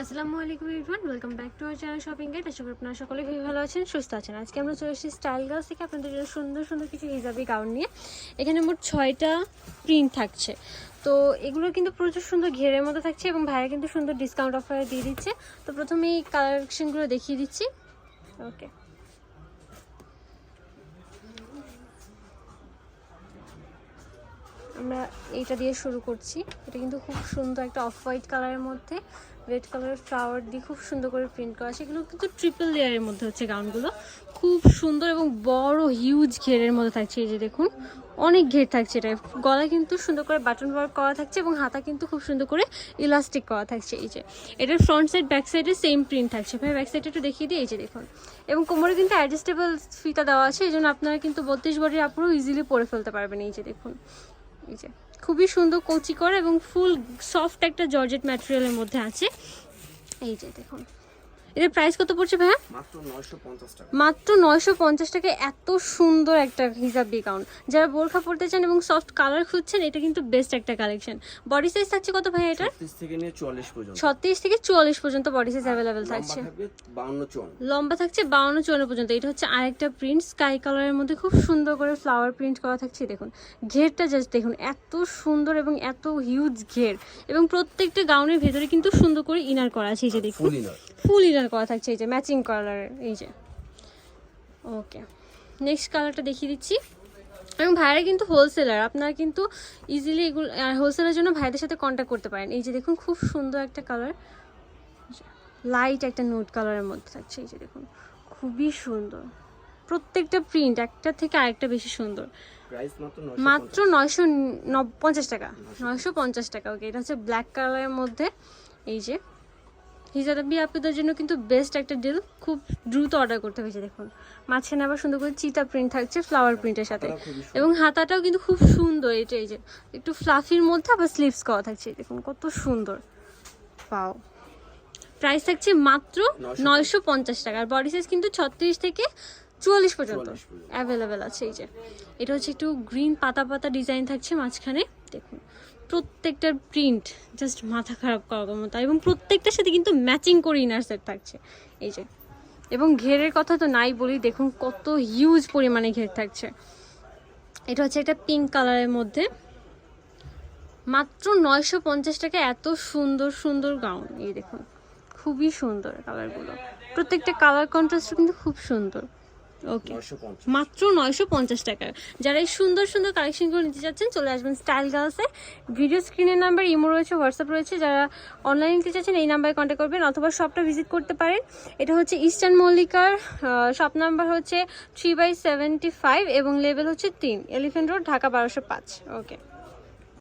আসসালামু আলাইকুম Ivan welcome back to our channel shopping guide আশা করি আপনারা সকলে খুবই ভালো আছেন, সুস্থ আছেন। আজকে আমরা চলে এসেছি স্টাইল গার্লস থেকে আপনাদের জন্য সুন্দর সুন্দর কিছু হিজাবি গাউন নিয়ে। এখানে মোট ছয়টা প্রিন্ট থাকছে। তো এগুলো কিন্তু প্রচুর সুন্দর ঘেরের মতো থাকছে এবং ভাইয়া কিন্তু সুন্দর ডিসকাউন্ট অফারে দিয়ে দিচ্ছে। তো প্রথমে এই কালেকশনগুলো দেখিয়ে দিচ্ছি। ওকে আমরা এইটা দিয়ে শুরু করছি। এটা কিন্তু খুব সুন্দর একটা অফ হোয়াইট কালারের মধ্যে রেড কালারের ফ্লাওয়ার দিয়ে খুব সুন্দর করে প্রিন্ট করা। সেগুলো কিন্তু ট্রিপল লেয়ারের মধ্যে হচ্ছে গাউনগুলো। খুব সুন্দর এবং বড় হিউজ ঘেরের মধ্যে থাকছে এই যে দেখুন, অনেক ঘের থাকছে এটা। গলা কিন্তু সুন্দর করে বাটন ওয়ার্ক করা থাকছে এবং হাতা কিন্তু খুব সুন্দর করে ইলাস্টিক করা থাকছে এই যে। এটার ফ্রন্ট সাইড ব্যাক সাইডে সেম প্রিন্ট থাকছে। ভাই ব্যাক সাইডে একটু দেখিয়ে দিই, এই যে দেখুন। এবং কোমরে কিন্তু অ্যাডজাস্টেবল ফিতা দেওয়া আছে, এই জন্য আপনারা কিন্তু বত্রিশ বডির আপুরও ইজিলি পরে ফেলতে পারবেন এই যে দেখুন। এই যে, খুবই সুন্দর কচি করা এবং ফুল সফট একটা জর্জেট ম্যাটেরিয়ালের মধ্যে আছে। এই যে, দেখুন। এটার প্রাইস কত পড়ছে ভাইয়া? মাত্র নয়শো পঞ্চাশ টাকা। এত সুন্দর একটা হিজাবি গাউন যারা বোরখা পরতে চান এবং সফট কালার খুঁজছেন এটা কিন্তু বেস্ট একটা কালেকশন বডি সাইজ থাকছে কত ভাই এটার? ছত্রিশ থেকে নিয়ে চুয়াল্লিশ পর্যন্ত। বডি সাইজ অ্যাভেলেবেল থাকছে। লম্বা থাকছে বাউন্ন চুয়ান্ন পর্যন্ত। এটা হচ্ছে আরেকটা প্রিন্ট স্কাই কালারের মধ্যে খুব সুন্দর করে ফ্লাওয়ার প্রিন্ট করা থাকছে। দেখুন ঘেরটা জাস্ট দেখুন এত সুন্দর এবং এত হিউজ ঘের। এবং প্রত্যেকটা গাউনের ভেতরে কিন্তু সুন্দর করে ইনার করা আছে এই যে দেখুন। ফুল ইনার করা থাকছে এই যে ম্যাচিং কালারের এই যে। ওকে নেক্সট কালারটা দেখিয়ে দিচ্ছি। এবং ভাইরা কিন্তু হোলসেলার আপনারা কিন্তু ইজিলি এগুলো হোলসেলের জন্য ভাইদের সাথে কন্ট্যাক্ট করতে পারেন। এই যে দেখুন খুব সুন্দর একটা কালার লাইট একটা নোট কালারের মধ্যে থাকছে এই যে দেখুন। খুবই সুন্দর। প্রত্যেকটা প্রিন্ট একটা থেকে আরেকটা বেশি সুন্দর। মাত্র মাত্র নয়শো পঞ্চাশ টাকা। নয়শো পঞ্চাশ টাকা ওকে এটা হচ্ছে ব্ল্যাক কালারের মধ্যে এই যে। হিজাবি আপুদের জন্য কিন্তু বেস্ট একটা ডিল খুব দ্রুত অর্ডার করতে হয়েছে দেখুন। মাঝখানে আবার সুন্দর করে চিতা প্রিন্ট থাকছে ফ্লাওয়ার প্রিন্টের সাথে। এবং হাতাটাও কিন্তু খুব সুন্দর এটা এই যে একটু ফ্লাফির মধ্যে আবার স্লিভস করা থাকছে দেখুন কত সুন্দর। পাও প্রাইস থাকছে মাত্র নয়শো পঞ্চাশ টাকা আর বডি সাইজ কিন্তু ছত্রিশ থেকে চুয়াল্লিশ পর্যন্ত। অ্যাভেলেবেল আছে এই যে। এটা হচ্ছে একটু গ্রিন পাতা পাতা ডিজাইন থাকছে মাঝখানে। প্রত্যেকটার প্রিন্ট জাস্ট মাথা খারাপ করার মতো। এবং প্রত্যেকটার সাথে কিন্তু ম্যাচিং করে ইনার সেট থাকছে। এই যে। এবং ঘেরের কথা তো নাই বলি দেখুন কত হিউজ পরিমাণে ঘের থাকছে। এটা হচ্ছে একটা পিঙ্ক কালারের মধ্যে। মাত্র নয়শো পঞ্চাশ টাকা এত সুন্দর সুন্দর গাউন এই দেখুন, খুবই সুন্দর কালারগুলো প্রত্যেকটা কালার কন্ট্রাস্ট কিন্তু খুব সুন্দর। ওকে। মাত্র নয়শো পঞ্চাশ টাকা। যারা এই সুন্দর সুন্দর কালেকশনগুলো নিতে চাচ্ছেন চলে আসবেন স্টাইল গার্লসে ভিডিও স্ক্রিনের নাম্বার ইমো রয়েছে হোয়াটসঅ্যাপ রয়েছে। যারা অনলাইন নিতে চাচ্ছেন এই নাম্বারে কন্ট্যাক্ট করবেন অথবা শপটা ভিজিট করতে পারেন। এটা হচ্ছে ইস্টার্ন মল্লিকার শপ নাম্বার হচ্ছে থ্রি বাই সেভেন্টি ফাইভ এবং লেভেল হচ্ছে তিন এলিফেন্ট রোড ঢাকা বারোশো পাঁচ। ওকে